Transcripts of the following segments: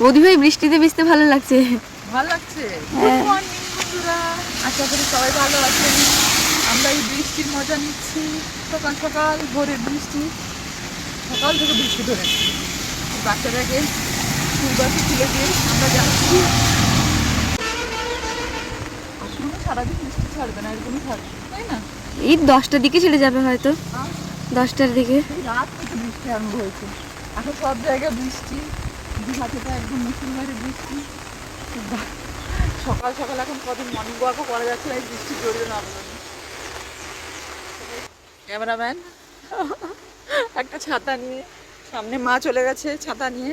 বৌদি ভাই বৃষ্টিতে ভিজতে ভালো লাগছে? ভালো লাগছে। হ্যাঁ। বন্ধুরা। আশা করি সবাই ভালো আছেন। আমরা এই বৃষ্টির মজা নিচ্ছি। সকাল সকাল ভোরের বৃষ্টি। সকাল থেকে বৃষ্টি ধরেছে। বাচ্চাটাকে স্কুল বাসে তুলে দিয়ে আমরা যাচ্ছি। সারাদিন বৃষ্টি ছাড়বে না এরকমই থাকবে তাই না? এই দশটার দিকে ছেড়ে যাবে হয়তো। দশটার দিকে। রাত থেকে বৃষ্টি আরম্ভ হয়েছে। এখন সব জায়গায় বৃষ্টি। দীঘাতে তো একদম মুসলিমারি বৃষ্টি। সকাল সকাল এখন কদিন মর্নিং ওয়াকও করা যাচ্ছে না এই বৃষ্টি জড়িয়ে না ক্যামেরাম্যান একটা ছাতা নিয়ে সামনে মা চলে গেছে ছাতা নিয়ে।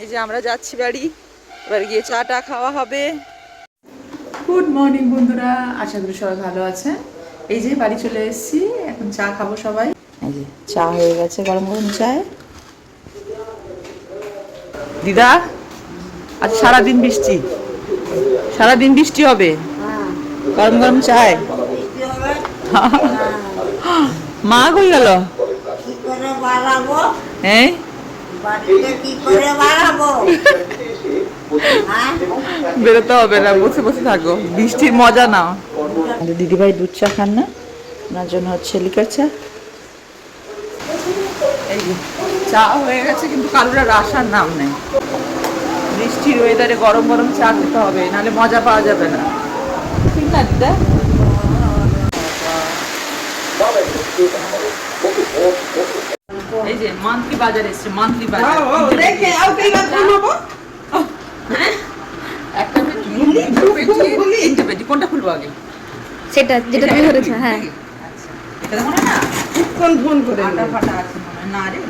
এই যে আমরা যাচ্ছি বাড়ি এবার গিয়ে চা টা খাওয়া হবে। গুড মর্নিং বন্ধুরা। আশা করি সবাই ভালো আছেন। এই যে বাড়ি চলে এসেছি এখন চা খাব সবাই। এই যে চা হয়ে গেছে গরম গরম চায়। দিদা, আজ সারাদিন বৃষ্টি। সারাদিন বৃষ্টি হবে। গরম গরম চায়। মা কই গেল? হ্যাঁ? বেরোতে হবে না, বসে বসে থাকো। বৃষ্টির মজা নাও। দিদিভাই দুধ চা খান না। ওনার জন্য হচ্ছে লিকার চা। এই চা হয়ে গেছে কিন্তু কালুরা আসার নাম নেই। বৃষ্টির ওয়েদারে গরম গরম চা খেতে হবে নাহলে মজা পাওয়া যাবে না। ঠিক না দিদা এই যে মান্থলি বাজার এসছে মান্থলি বাজার। হ্যাঁ? পেটি কোনটা খুলবো আগে? সেটা যেটা তুমি ধরেছো হ্যাঁ। আচ্ছা এটা মনে না? কোন ফোন করে আটা ফাটা আছে। হয় না রে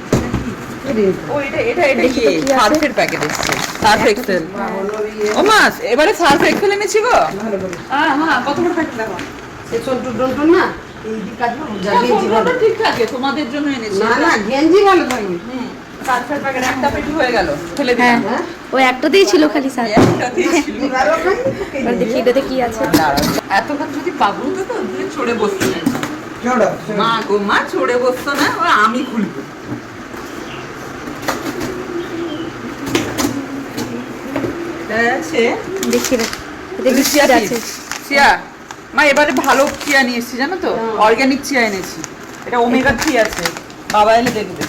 ও এটা এটা এটা কি? সার্ফের প্যাকেট এসেছে। সার্ফ এক্সেল ও মাস এবারে সার্ফ এক্সেল এনেছি গো। হ্যাঁ হ্যাঁ কত বড় প্যাকেট দেখো। সম্পূর্ণটা ঠিক থাকে তোমাদের জন্য এনেছি। হুম, সার্ফের প্যাকেট একটা পেটি হয়ে গেল ফেলে হ্যাঁ দিলাম একটাতেই ছিল খালি স্যার। দেখি এটাতে কি আছে? এতক্ষণ যদি পাবো তো তো দিয়ে চড়ে বসতো। না মা গো মা চড়ে বসতো না ও আমি খুলবো। আছে। দেখি বিস্কিট চিয়া আছে। চিয়া? মা এবারে ভালো চিয়া নিয়ে এসেছি জানো তো? অর্গ্যানিক চিয়া এনেছি। এটা ওমেগা থ্রি আছে। বাবা এলে দেখবে।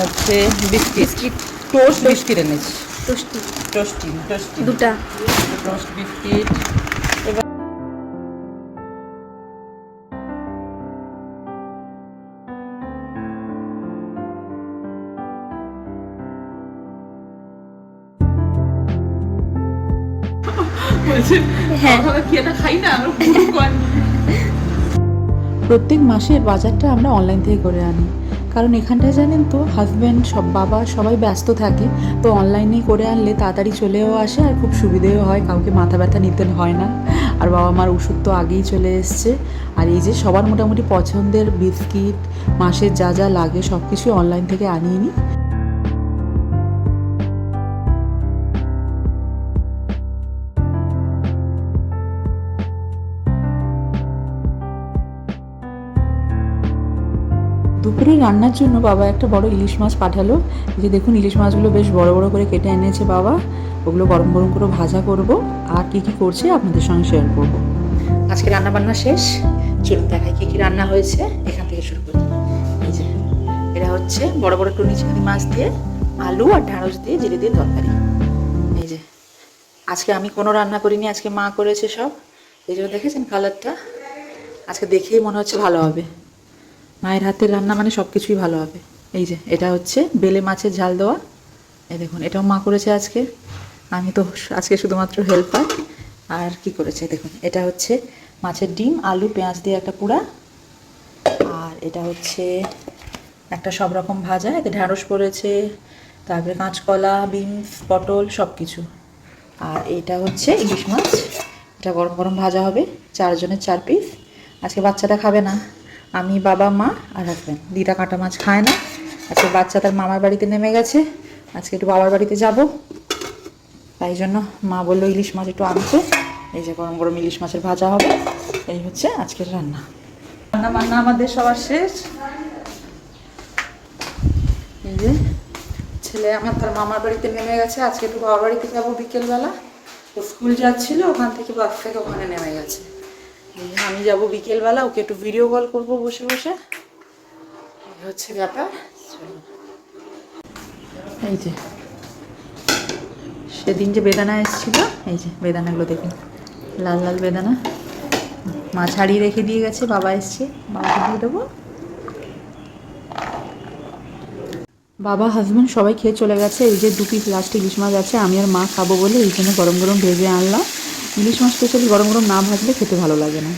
হচ্ছে বিস্কিট টোস্ট বিস্কিট এনেছি। টোস্টি টোস্টি টোস্টি দুটা। টোস্ট বিস্কিট হ্যাঁ। প্রত্যেক মাসের বাজারটা আমরা অনলাইন থেকে করে আনি। কারণ এখানটায় জানেন তো হাজব্যান্ড সব বাবা সবাই ব্যস্ত থাকে তো অনলাইনে করে আনলে তাড়াতাড়ি চলেও আসে আর খুব সুবিধেও হয় কাউকে মাথা ব্যথা নিতে হয় না। আর বাবা মার ওষুধ তো আগেই চলে এসছে। আর এই যে সবার মোটামুটি পছন্দের বিস্কিট মাসের যা যা লাগে সব কিছু অনলাইন থেকে আনিয়ে নিই। দুপুরে রান্নার জন্য বাবা একটা বড় ইলিশ মাছ পাঠালো। যে দেখুন, ইলিশ মাছগুলো বেশ বড় বড় করে কেটে এনেছে বাবা। ওগুলো গরম গরম করে ভাজা করব। আর কি কি করছে আপনাদের সঙ্গে শেয়ার করব। আজকে রান্না বান্না শেষ। চলুন দেখাই কি কি রান্না হয়েছে। এখান থেকে শুরু করি। এই যে এটা হচ্ছে বড় বড় টুনি চিংড়ি মাছ দিয়ে, আলু আর ঢ্যাঁড়স দিয়ে, জিরে দিয়ে তরকারি। এই যে, আজকে আমি কোনো রান্না করিনি, আজকে মা করেছে সব। এই জন্য দেখেছেন কালারটা আজকে দেখেই মনে হচ্ছে ভালো হবে। মায়ের হাতের রান্না মানে সব কিছুই ভালো হবে। এই যে, এটা হচ্ছে বেলে মাছের ঝাল দেওয়া। এই দেখুন, এটাও মা করেছে আজকে। আমি তো আজকে শুধুমাত্র হেল্পার আর কি করেছে? দেখুন, এটা হচ্ছে মাছের ডিম, আলু, পেঁয়াজ দিয়ে একটা পোড়া। আর এটা হচ্ছে একটা সব রকম ভাজা। এতে ঢ্যাঁড়স পড়েছে, তারপরে কাঁচকলা, বিনস, পটল সব কিছু আর এটা হচ্ছে ইলিশ মাছ। এটা গরম গরম ভাজা হবে, চারজনের চার পিস আজকে বাচ্চাটা খাবে না। আমি বাবা, মা আর হাজব্যান্ড দিদা কাঁটা মাছ খায় না। আজকে বাচ্চা তার মামার বাড়িতে নেমে গেছে। আজকে একটু বাবার বাড়িতে যাব। তাই জন্য মা বলল ইলিশ মাছ একটু আনতে। এই যে গরম গরম ইলিশ মাছের ভাজা হবে। এই হচ্ছে আজকের রান্না। রান্না বান্না আমাদের সবার শেষ। এই যে ছেলে আমার তার মামার বাড়িতে নেমে গেছে। আজকে একটু বাবার বাড়িতে যাব বিকেলবেলা। স্কুল যাচ্ছিল, ওখান থেকে বাস থেকে ওখানে নেমে গেছে। আমি যাব বিকেলবেলা, ওকে একটু ভিডিও কল করব বসে বসে। হচ্ছে ব্যাপার। এই যে, সেদিন যে বেদানা এসেছিল, এই যে বেদানাগুলো দেখুন, লাল লাল বেদানা। মা ছাড়িয়ে রেখে দিয়ে গেছে, বাবা এসছে, বাবাকে দিয়ে দেবো। বাবা হাজব্যান্ড সবাই খেয়ে চলে গেছে, এই যে দু পিস লাস্ট ইলিশ মাছ আছে, আমি আর মা খাব বলে এই জন্য গরম গরম ভেজে আনলাম। ইলিশ মাছ স্পেশালি গরম গরম না ভাজলে খেতে ভালো লাগে না।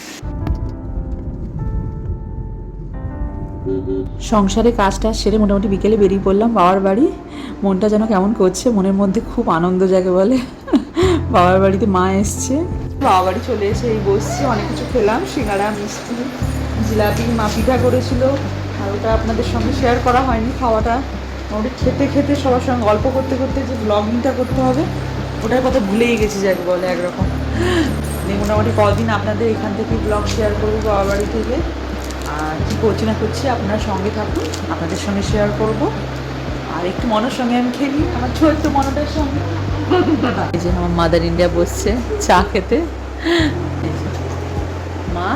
সংসারে কাজটা সেরে মোটামুটি বিকেলে বেরিয়ে পড়লাম বাবার বাড়ি। মনটা যেন কেমন করছে, মনের মধ্যে খুব আনন্দ জাগে বলে। বাবার বাড়িতে মা এসছে। বাবা বাড়ি চলে এসে এই বসছি, অনেক কিছু খেলাম সিঙ্গাড়া মিষ্টি, জিলাপি মা পিঠা করেছিল। আর ওটা আপনাদের সঙ্গে শেয়ার করা হয়নি খাওয়াটা। মোটামুটি খেতে খেতে সবার সঙ্গে গল্প করতে করতে যে ব্লগিংটা করতে হবে, ওটার কথা ভুলেই গেছি যাকে বলে একরকম। মোটামুটি কদিন আপনাদের এখান থেকে ব্লগ শেয়ার করব বাবা বাড়ি থেকে। আর কী করছি না করছি, আপনারা সঙ্গে থাকুন, আপনাদের সঙ্গে শেয়ার করব। আর একটু মনের সঙ্গে আমি খেলি, আমার ছোট্ট মনটার সঙ্গে। এই যে আমার মাদার ইন্ডিয়া বসছে চা খেতে। মা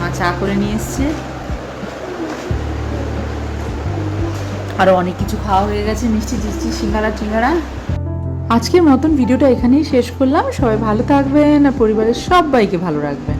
মা চা করে নিয়ে এসছে। আরও অনেক কিছু খাওয়া হয়ে গেছে, মিষ্টি টিষ্টি, সিঙ্গারা টিঙ্গারা। আজকের মতন ভিডিওটা এখানেই শেষ করলাম। সবাই ভালো থাকবেন আর পরিবারের সবাইকে ভালো রাখবেন।